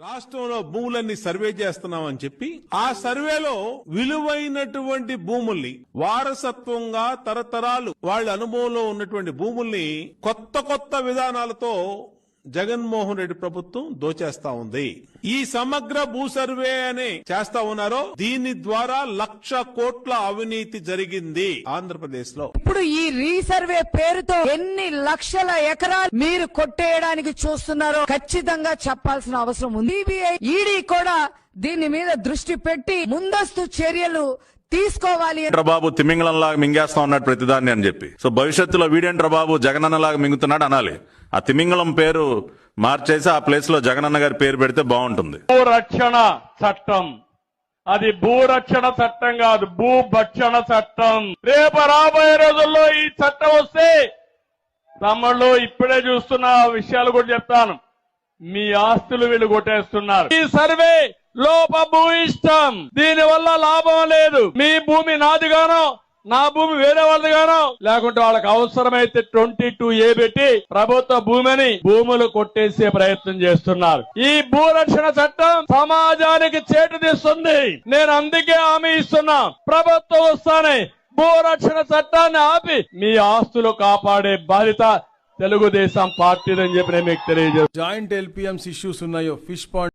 రాష్ట్రంలో భూములన్నీ సర్వే చేస్తున్నామని చెప్పి ఆ సర్వేలో విలువైనటువంటి భూముల్ని వారసత్వంగా తరతరాలు వాళ్ళ అనుభవంలో ఉన్నటువంటి భూముల్ని కొత్త కొత్త విధానాలతో జగన్మోహన్ రెడ్డి ప్రభుత్వం దోచేస్తా ఉంది. ఈ సమగ్ర భూ సర్వే అని చేస్తా ఉన్నారో దీని ద్వారా లక్ష కోట్ల అవినీతి జరిగింది ఆంధ్రప్రదేశ్లో ఇప్పుడు ఈ రీసర్వే పేరుతో ఎన్ని లక్షల ఎకరాలు మీరు కొట్టేయడానికి చూస్తున్నారో ఖచ్చితంగా చెప్పాల్సిన అవసరం ఉంది. ఈడీ కూడా దీని మీద దృష్టి పెట్టి ముందస్తు చర్యలు తీసుకోవాలి బాబు తిమింగళం లాగా మింగేస్తా ఉన్నాడు ప్రతిదాన్ని అని చెప్పి. సో భవిష్యత్తులో వీడేంట్రా బాబు జగనన్న లాగా మింగుతున్నాడు అనాలి. ఆ తిమింగళం పేరు మార్చేసి ఆ ప్లేస్లో జగనన్న గారి పేరు పెడితే బాగుంటుంది. భూరక్షణ చట్టం. అది భూరక్షణ చట్టం కాదు భూభక్షణ చట్టం. రేపు రాబోయే రోజుల్లో ఈ చట్టం వస్తే తమ్ముళ్ళు ఇప్పుడే చూస్తున్న విషయాలు కూడా చెప్తాను. మీ ఆస్తులు వీళ్ళు కొట్టేస్తున్నారు. ఈ సర్వే లోప భూయిష్టం దీని వల్ల లాభం లేదు. మీ భూమి నాదిగానో నా భూమి వేరే వాళ్ళదిగానో లేకుంటే వాళ్ళకి అవసరమైతే ట్వంటీ టూ ఏ పెట్టి ప్రభుత్వ భూమిని భూములు కొట్టేసే ప్రయత్నం చేస్తున్నారు. ఈ భూరక్షణ చట్టం సమాజానికి చేటు తీస్తుంది. నేను అందుకే హామీ ఇస్తున్నా. ప్రభుత్వం వస్తానే భూరక్షణ చట్టాన్ని ఆపి మీ ఆస్తులు కాపాడే బాధ్యత తెలుగుదేశం పార్టీదని చెప్పి నేను మీకు తెలియజేస్తాను జాయింట్ ఎల్పిఎంస్ ఇష్యూస్ ఉన్నాయో ఫిష్ పాండ్